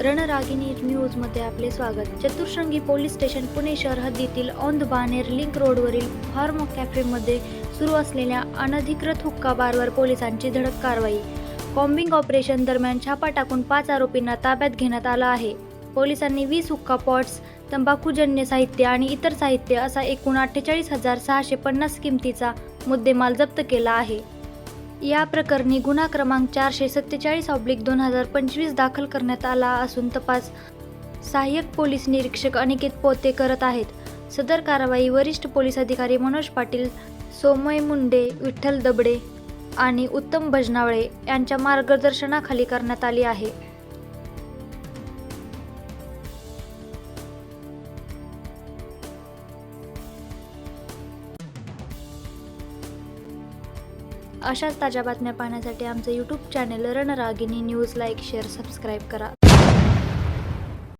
न्यूजमध्ये आपले स्वागत. चतुर्शृंगी पोलीस स्टेशन पुणे शहर हद्दीतील औंध बानेर लिंक रोडवरील फार्म कॅफेमध्ये सुरू असलेल्या अनधिकृत हुक्का बारवर पोलिसांची धडक कारवाई. कॉम्बिंग ऑपरेशन दरम्यान छापा टाकून पाच आरोपींना ताब्यात घेण्यात आला आहे. पोलिसांनी वीस हुक्का पॉट्स तंबाखूजन्य साहित्य आणि इतर साहित्य असा एकूण अठ्ठेचाळीस हजार सहाशे पन्नास किमतीचा मुद्देमाल जप्त केला आहे. या प्रकरणी गुन्हा क्रमांक चारशे सत्तेचाळीस ऑब्लिक दोन हजार पंचवीस दाखल करण्यात आला असून तपास सहाय्यक पोलीस निरीक्षक अनिकेत पोते करत आहेत. सदर कारवाई वरिष्ठ पोलीस अधिकारी मनोज पाटील सोमय मुंडे विठ्ठल दबडे आणि उत्तम भजनावळे यांच्या मार्गदर्शनाखाली करण्यात आली आहे. अशाच ताज्या बातम्या पाहण्यासाठी आमचं YouTube channel Ranragini news like share subscribe करा.